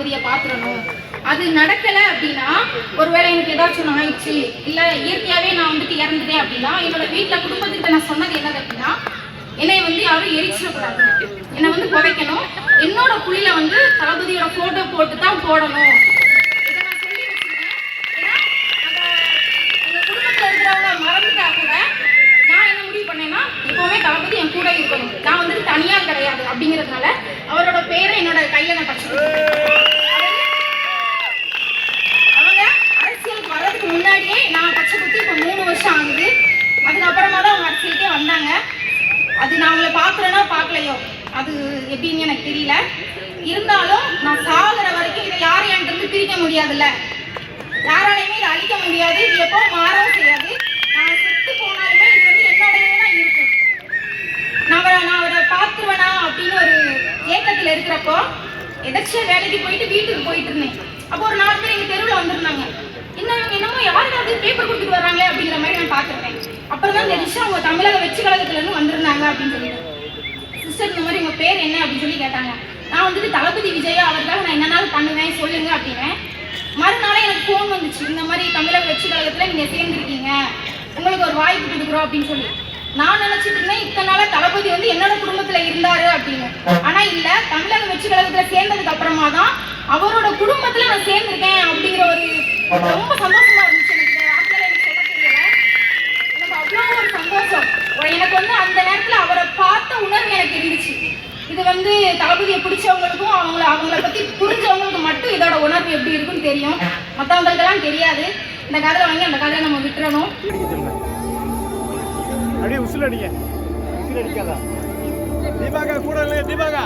தளபதியை பார்த்துடணும். அது நடக்கலை அப்படின்னா ஒருவேளை எனக்கு ஏதாச்சும் ஆயிடுச்சு இல்லை இயற்கையாகவே நான் வந்துட்டு இறந்துட்டேன் அப்படின்னா என்னோட வீட்டில் குடும்பத்துக்கிட்ட நான் சொன்னது என்னது அப்படின்னா என்னை வந்து யாரும் எரிச்சிடக்கூடாது. என்னை வந்து புதைக்கணும். என்னோட குழியில வந்து தளபதியோட போட்டோ போட்டு தான் போடணும். இதை மறந்துட்டா கூட நான் என்ன முடிவு பண்ணேன்னா எப்பவுமே தளபதி என் கூட இருக்கணும். நான் வந்துட்டு தனியா கிடையாது அப்படிங்கிறதுனால அவரோட பேரை என்னோட கையில நான் பச்சு அவங்க அரசியலுக்கு வர்றதுக்கு முன்னாடியே நான் பச்சை குத்தி இப்போ மூணு வருஷம் ஆகுது அதுக்கப்புறமா தான் அவங்க அரசியலுக்கே வந்தாங்க அது நான் அவங்கள பார்க்குறேனோ பார்க்கலையோ அது எனக்கு தெரியல. இருந்தாலும் நான் சாகுற வரைக்கும் இதை யார் என்கிட்ட இருந்து பிரிக்க முடியாதுல்ல. யாராலையுமே இதை அழிக்க முடியாது. இது எப்போ மாறவும் செய்யாது. நான் செத்து போனாலுமே இது வந்து என்னோடயே தான் இருக்கும். நான் அவரை நான் அவரை பார்த்துருவேனா அப்படின்னு ஒரு ஏக்கத்தில் இருக்கிறப்போ எதாச்சும் வேலைக்கு போயிட்டு வீட்டுக்கு போயிட்டு இருந்தேன். அப்போ ஒரு நாலு பேர் எங்கள் தெருவில் வந்திருந்தாங்க. இன்னும் என்னமோ யாருக்காவது பேப்பர் கொடுத்துட்டு வர்றாங்களே அப்படிங்கிற மாதிரி நான் பார்த்துருக்கேன். அப்புறம் தான் தெரிஞ்சு அவங்க தமிழக வெற்றி கழகத்துலேருந்து வந்திருந்தாங்க அப்படின்னு சொல்லிட்டு. சிஸ்டர் இந்த மாதிரி பேர் என்ன அப்படின்னு சொல்லி கேட்டாங்க. நான் வந்துட்டு தளபதி விஜயா அவருக்காக நான் என்னனாலும் பண்ணுவேன் சொல்லுங்க அப்படின்னேன். மறுநாளே எனக்கு ஃபோன் வந்துச்சு. இந்த மாதிரி தமிழக வெற்றி கழகத்துல நீங்க சேர்ந்துருக்கீங்க. உங்களுக்கு ஒரு வாய்ப்பு கொடுக்குறோம் அப்படின்னு சொல்லி. நான் நினைச்சிட்டு இருந்தேன் இத்தனை நாளா தளபதி வந்து என்னோட குடும்பத்துல இருந்தாரு அப்படின்னு. ஆனா இல்ல தமிழக வெற்றி கழகத்துல சேர்ந்ததுக்கு அப்புறமா தான் அவரோட குடும்பத்துல நான் சேர்ந்திருக்கேன் அப்படிங்கிற ஒரு ரொம்ப சந்தோஷமா இருந்துச்சு எனக்கு. இந்த வார்த்தையில எனக்கு சொல்ல தெரியல. எனக்கு அவ்வளோ ஒரு சந்தோஷம். எனக்கு வந்து அந்த நேரத்துல அவரை பார்த்த உணர்வு எனக்கு இருந்துச்சு. இது வந்து தளபதியை பிடிச்சவங்களுக்கும் அவங்கள அவங்கள பத்தி புரிஞ்சவங்களுக்கு மட்டும் இதோட உணர்வு எப்படி இருக்குன்னு தெரியும். மற்றவங்களுக்கெல்லாம் தெரியாது. இந்த கதையில வாங்கி அந்த கதையை நம்ம விட்டுறணும். அப்படியே உசுல அடிங்க. உசுல அடிக்காதா. தீபாகா கூட இல்லையா தீபாகா